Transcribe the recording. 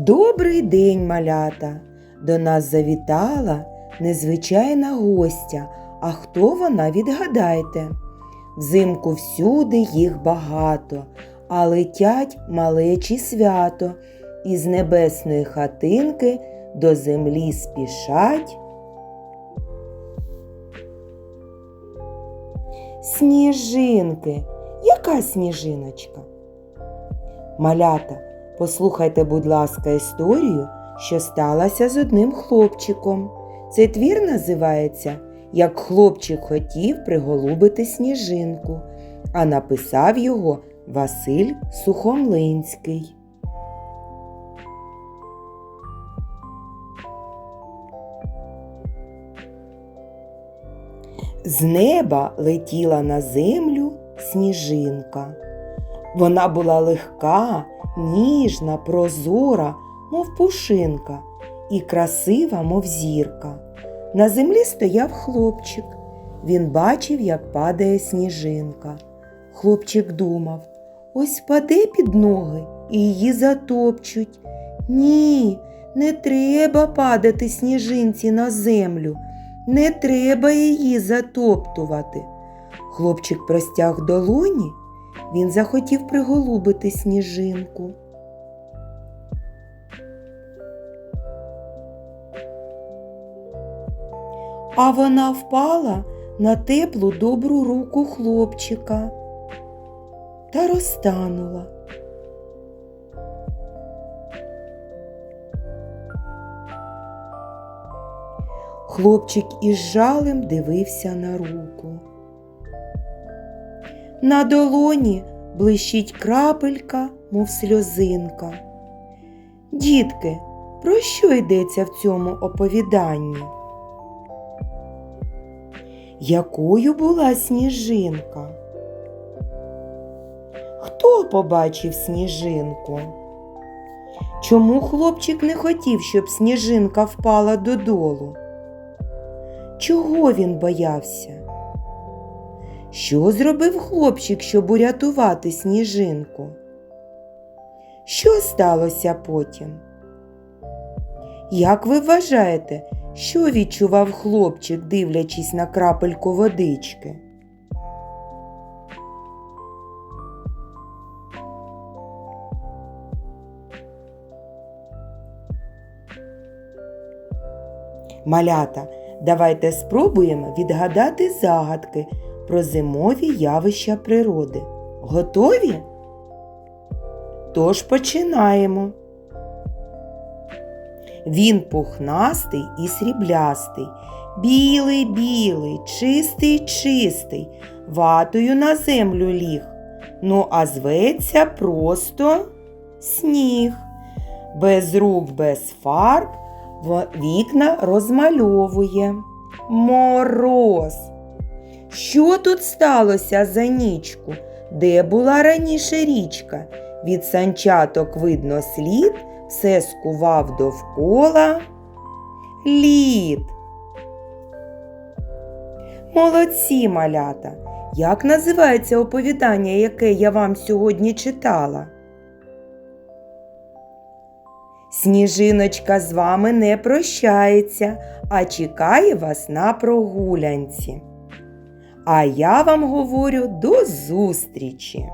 Добрий день, малята! До нас завітала незвичайна гостя. А хто вона відгадайте? Взимку всюди їх багато, а летять малечі свято, із небесної хатинки до землі спішать. Сніжинки. Яка сніжиночка? Малята, послухайте, будь ласка, історію, що сталася з одним хлопчиком. Цей твір називається Як хлопчик хотів приголубити сніжинку, а написав його Василь Сухомлинський. З неба летіла на землю сніжинка. Вона була легка, ніжна, прозора, мов пушинка, і красива, мов зірка. На землі стояв хлопчик. Він бачив, як падає сніжинка. Хлопчик думав, ось паде під ноги і її затопчуть. Ні, не треба падати сніжинці на землю, не треба її затоптувати. Хлопчик простяг долоні, він захотів приголубити сніжинку. А вона впала на теплу добру руку хлопчика та розтанула. Хлопчик із жалем дивився на руку. На долоні блищить крапелька, мов сльозинка. Дітки, про що йдеться в цьому оповіданні? Якою була сніжинка? Хто побачив сніжинку? Чому хлопчик не хотів, щоб сніжинка впала додолу? Чого він боявся? Що зробив хлопчик, щоб урятувати сніжинку? Що сталося потім? Як ви вважаєте, що відчував хлопчик, дивлячись на крапельку водички? Малята, давайте спробуємо відгадати загадки про зимові явища природи. Готові? Тож починаємо. Він пухнастий і сріблястий, білий, білий, чистий, чистий, ватою на землю ліг. Ну, а зветься просто сніг. Без рук, без фарб вікна розмальовує. Мороз. Що тут сталося за нічку? Де була раніше річка? Від санчаток видно слід, все скував довкола лід. Молодці малята! Як називається оповідання, яке я вам сьогодні читала? Сніжиночка з вами не прощається, а чекає вас на прогулянці. А я вам говорю до зустрічі!